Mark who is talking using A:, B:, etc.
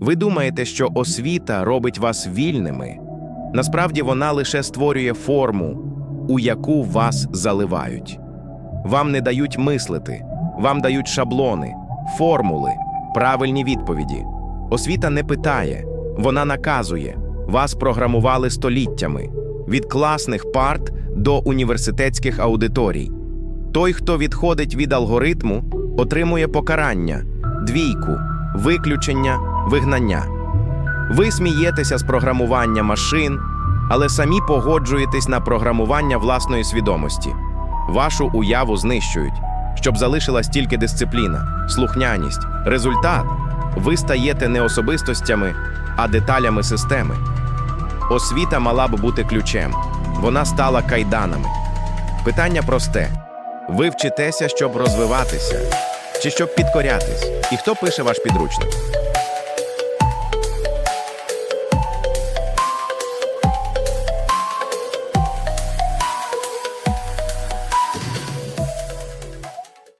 A: Ви думаєте, що освіта робить вас вільними? Насправді вона лише створює форму, у яку вас заливають. Вам не дають мислити, вам дають шаблони, формули, правильні відповіді. Освіта не питає, вона наказує. Вас програмували століттями від класних парт до університетських аудиторій. Той, хто відходить від алгоритму, отримує покарання, двійку, виключення, вигнання. Ви смієтеся з програмування машин, але самі погоджуєтесь на програмування власної свідомості. Вашу уяву знищують, щоб залишилась тільки дисципліна, слухняність, результат. Ви стаєте не особистостями, а деталями системи. Освіта мала б бути ключем, вона стала кайданами. Питання просте: ви вчитеся, щоб розвиватися, чи щоб підкорятись? І хто пише ваш підручник?